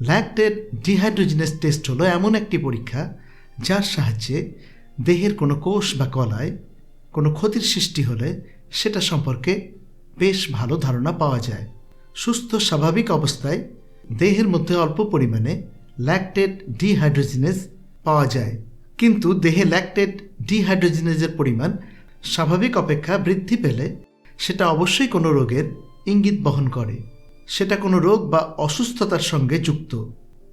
Lactate dehydrogenase test হলো এমন একটি পরীক্ষা যার সাহায্যে দেহের কোনো কোষ বা কলায় কোনো ক্ষতির সৃষ্টি হলে সেটা সম্পর্কে বেশ ভালো ধারণা পাওয়া যায়। সুস্থ, স্বাভাবিক অবস্থায় দেহের মধ্যে অল্প পরিমাণে ল্যাকটেড ডিহাইড্রোজিনেস পাওয়া যায়। কিন্তু দেহে ল্যাকটেড ডিহাইড্রোজিনেজের পরিমাণ স্বাভাবিক অপেক্ষা বৃদ্ধি পেলে সেটা অবশ্যই কোনো রোগের ইঙ্গিত বহন করে। সেটা কোনো রোগ বা অসুস্থতার সঙ্গে যুক্ত।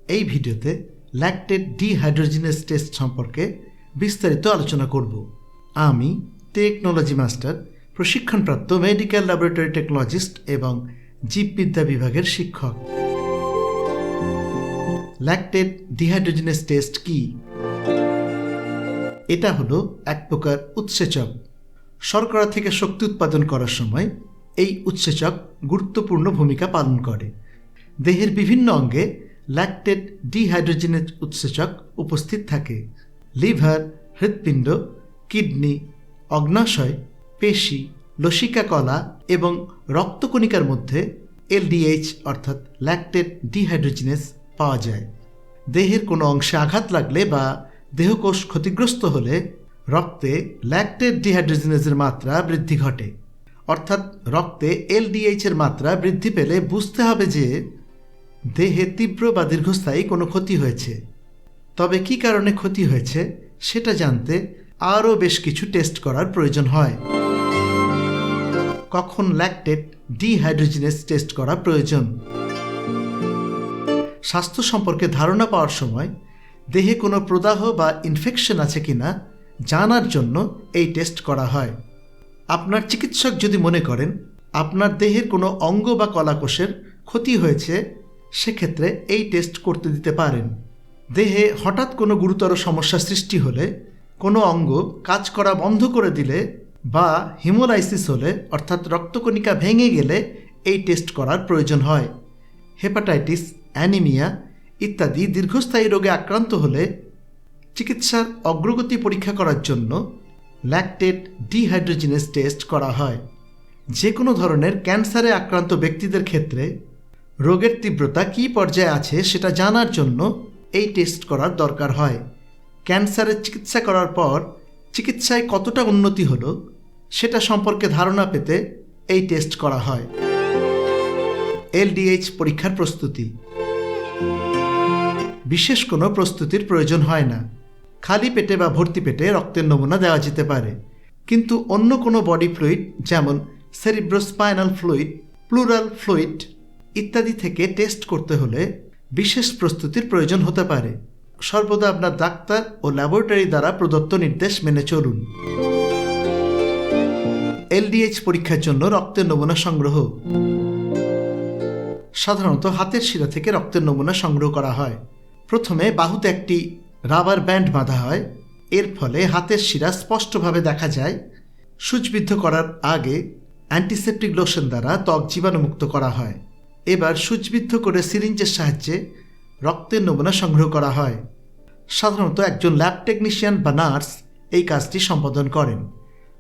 এই ভিডিওতে ল্যাকটেড ডিহাইড্রোজিনেস টেস্ট সম্পর্কে বিস্তারিত আলোচনা করব। আমি টেকনোলজি মাস্টার প্রশিক্ষণপ্রাপ্ত মেডিকেল ল্যাবরেটরি টেকনোলজিস্ট এবং জীববিদ্যা বিভাগের শিক্ষক। ল্যাকটেড ডিহাইড্রোজিনেস টেস্ট কি? এটা হলো এক প্রকার উৎসেচক। শর্করা থেকে শক্তি উৎপাদন করার সময় এই উৎসেচক গুরুত্বপূর্ণ ভূমিকা পালন করে। দেহের বিভিন্ন অঙ্গে ল্যাকটেড ডিহাইড্রোজেনেজ উৎসেচক উপস্থিত থাকে। লিভার, হৃৎপিণ্ড, কিডনি, অগ্নাশয়, পেশি লসিকা কলা এবং রক্তকণিকার মধ্যে এলডিএইচ অর্থাৎ ল্যাকটেড ডিহাইড্রোজেনেস পাওয়া যায়। দেহের কোনো অংশে আঘাত লাগলে বা দেহকোষ ক্ষতিগ্রস্ত হলে রক্তে ল্যাকটেড ডিহাইড্রোজেনেজের মাত্রা বৃদ্ধি ঘটে। অর্থাৎ রক্তে এলডিএইচ এর মাত্রা বৃদ্ধি পেলে বুঝতে হবে যে দেহে তীব্র বা দীর্ঘস্থায়ী কোনো ক্ষতি হয়েছে। তবে কি কারণে ক্ষতি হয়েছে সেটা জানতে আরও বেশ কিছু টেস্ট করার প্রয়োজন হয়। কখন ল্যাকটেট ডিহাইড্রোজেনেস টেস্ট করা প্রয়োজন? স্বাস্থ্য সম্পর্কে ধারণা পাওয়ার সময় দেহে কোনো প্রদাহ বা ইনফেকশন আছে কিনা জানার জন্য এই টেস্ট করা হয়। আপনার চিকিৎসক যদি মনে করেন আপনার দেহের কোনো অঙ্গ বা কলাকোষের ক্ষতি হয়েছে, সেক্ষেত্রে এই টেস্ট করতে দিতে পারেন। দেহে হঠাৎ কোনো গুরুতর সমস্যা সৃষ্টি হলে, কোনো অঙ্গ কাজ করা বন্ধ করে দিলে বা হিমোলাইসিস হলে, অর্থাৎ রক্তকণিকা ভেঙে গেলে এই টেস্ট করার প্রয়োজন হয়। হেপাটাইটিস, অ্যানিমিয়া ইত্যাদি দীর্ঘস্থায়ী রোগে আক্রান্ত হলে চিকিৎসার অগ্রগতি পরীক্ষা করার জন্য ল্যাকটেড ডিহাইড্রোজিনেস টেস্ট করা হয়। যে কোনো ধরনের ক্যান্সারে আক্রান্ত ব্যক্তিদের ক্ষেত্রে রোগের তীব্রতা কী পর্যায়ে আছে সেটা জানার জন্য এই টেস্ট করার দরকার হয়। ক্যান্সারের চিকিৎসা করার পর চিকিৎসায় কতটা উন্নতি হলো সেটা সম্পর্কে ধারণা পেতে এই টেস্ট করা হয়। এলডিএইচ পরীক্ষার প্রস্তুতি। বিশেষ কোনো প্রস্তুতির প্রয়োজন হয় না। খালি পেটে বা ভর্তি পেটে রক্তের নমুনা দেওয়া যেতে পারে। কিন্তু অন্য কোনো বডি ফ্লুইড, যেমন সেরিব্রোস্পাইনাল ফ্লুইড, প্লুরাল ফ্লুইড ইত্যাদি থেকে টেস্ট করতে হলে বিশেষ প্রস্তুতির প্রয়োজন হতে পারে। সর্বদা আপনার ডাক্তার ও ল্যাবরেটরি দ্বারা প্রদত্ত নির্দেশ মেনে চলুন। এলডিএইচ পরীক্ষার জন্য রক্তের নমুনা সংগ্রহ। সাধারণত হাতের শিরা থেকে রক্তের নমুনা সংগ্রহ করা হয়। প্রথমে বাহুতে একটি রাবার ব্যান্ড বাঁধা হয়। এর ফলে হাতের শিরা স্পষ্টভাবে দেখা যায়। সূচবিদ্ধ করার আগে অ্যান্টিসেপটিক লোশন দ্বারা ত্বক জীবাণুমুক্ত করা হয়। এবার সূচবিদ্ধ করে সিরিঞ্জের সাহায্যে রক্তের নমুনা সংগ্রহ করা হয়। সাধারণত একজন ল্যাব টেকনিশিয়ান বা নার্স এই কাজটি সম্পাদন করেন।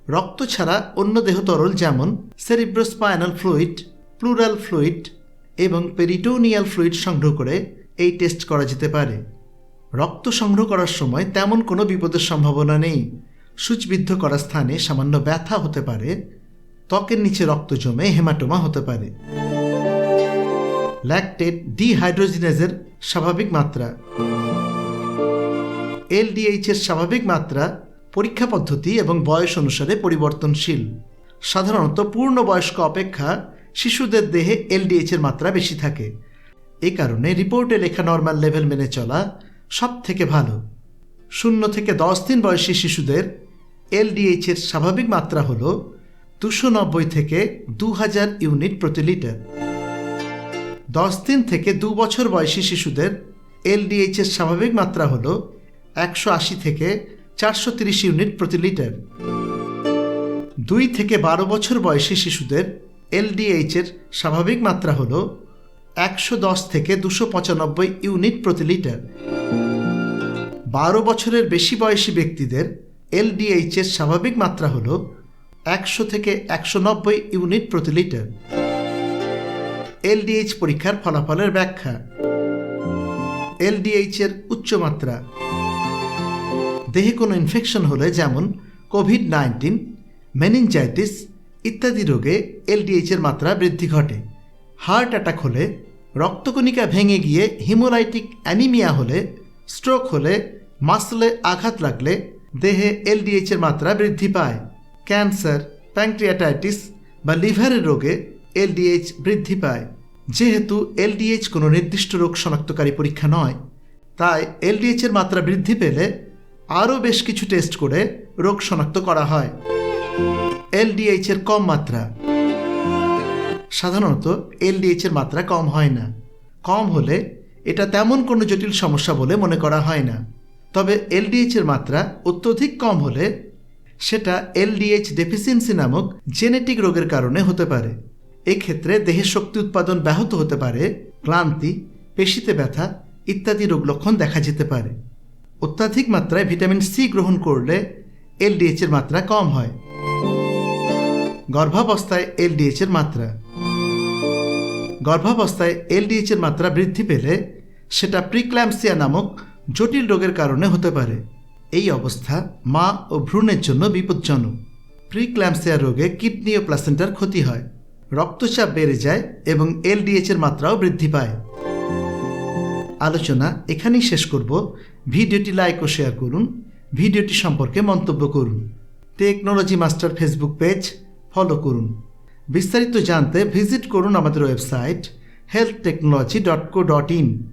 রক্ত ছাড়া অন্য দেহ তরল যেমন সেরিব্রোস্পাইনাল ফ্লুইড, প্লুরাল ফ্লুইড এবং পেরিটোনিয়াল ফ্লুইড সংগ্রহ করে এই টেস্ট করা যেতে পারে। রক্ত সংগ্রহ করার সময় তেমন কোনো বিপদের সম্ভাবনা নেই। সূচবিদ্ধ করা স্থানে সামান্য ব্যথা হতে পারে, ত্বকের নিচে রক্ত জমে হেমাটোমা হতে পারে। ল্যাকটেড ডিহাইড্রোজিনেজের স্বাভাবিক মাত্রা। এলডিএইচ এর স্বাভাবিক মাত্রা পরীক্ষা পদ্ধতি এবং বয়স অনুসারে পরিবর্তনশীল। সাধারণত পূর্ণবয়স্ক অপেক্ষা শিশুদের দেহে এলডিএইচ এর মাত্রা বেশি থাকে। এ কারণে রিপোর্টে লেখা নর্মাল লেভেল মেনে চলা সব থেকে ভালো। শূন্য থেকে দশ দিন বয়সী শিশুদের এলডিএইচ এর স্বাভাবিক মাত্রা হল দুশো নব্বই থেকে দু হাজার ইউনিট প্রতি লিটার। দশ দিন থেকে দু বছর বয়সী শিশুদের এলডিএইচ এর স্বাভাবিক মাত্রা হল একশো আশি থেকে চারশো তিরিশ ইউনিট প্রতি লিটার। দুই থেকে বারো বছর বয়সী শিশুদের এলডিএইচ এর স্বাভাবিক মাত্রা হল একশো দশ থেকে দুশো পঁচানব্বই ইউনিট প্রতি লিটার। বারো বছরের বেশি বয়সী ব্যক্তিদের এলডিএইচ এর স্বাভাবিক মাত্রা হল একশো থেকে একশো নব্বই ইউনিট প্রতি লিটার। এলডিএইচ পরীক্ষার ফলাফলের ব্যাখ্যা। এলডিএইচ এর উচ্চমাত্রা দেহে কোনো ইনফেকশন হলে যেমন কোভিড নাইন্টিন মেনিনজাইটিস ইত্যাদি রোগে এলডিএইচ এর মাত্রা বৃদ্ধি ঘটে। হার্ট অ্যাটাক হলে রক্তকণিকা ভেঙে গিয়ে হিমোলাইটিক অ্যানিমিয়া হলে স্ট্রোক হলে মাসলে আঘাত লাগলে দেহে এলডিএইচ এর মাত্রা বৃদ্ধি পায়। ক্যান্সার, প্যাংক্রিয়াটাইটিস বা লিভারের রোগে এলডিএইচ বৃদ্ধি পায়। যেহেতু এলডিএইচ কোনো নির্দিষ্ট রোগ শনাক্তকারী পরীক্ষা নয়, তাই এলডিএইচ এর মাত্রা বৃদ্ধি পেলে আরও বেশ কিছু টেস্ট করে রোগ শনাক্ত করা হয়। এলডিএইচ এর কম মাত্রা। সাধারণত এলডিএইচ এর মাত্রা কম হয় না। কম হলে এটা তেমন কোনো জটিল সমস্যা বলে মনে করা হয় না। তবে এলডিএইচ এর মাত্রা অত্যধিক কম হলে সেটা এলডিএইচ ডেফিসিয়েন্সি নামক জেনেটিক রোগের কারণে হতে পারে। এক্ষেত্রে দেহের শক্তি উৎপাদন ব্যাহত হতে পারে, ক্লান্তি, পেশিতে ব্যথা ইত্যাদি রোগ লক্ষণ দেখা যেতে পারে। অত্যাধিক মাত্রায় ভিটামিন সি গ্রহণ করলে এলডিএইচ এর মাত্রা কম হয়। গর্ভাবস্থায় এলডিএইচ এর মাত্রা। গর্ভাবস্থায় এলডিএইচ এর মাত্রা বৃদ্ধি পেলে সেটা প্রিক্ল্যাম্পসিয়া নামক জটিল রোগের কারণে হতে পারে। এই অবস্থা মা ও ভ্রূণের জন্য বিপজ্জনক। প্রিক্ল্যাম্পসিয়া রোগে কিডনি ও প্লাসেন্টার ক্ষতি হয়। রক্তচাপ বেড়ে যায় এবং এলডিএইচ এর মাত্রাও বৃদ্ধি পায়। আলোচনা এখানেই শেষ করব। ভিডিওটি লাইক ও শেয়ার করুন। ভিডিওটি সম্পর্কে মন্তব্য করুন। Technology master Facebook page follow করুন। বিস্তারিত জানতে ভিজিট করুন আমাদের website health technology dot co dot in.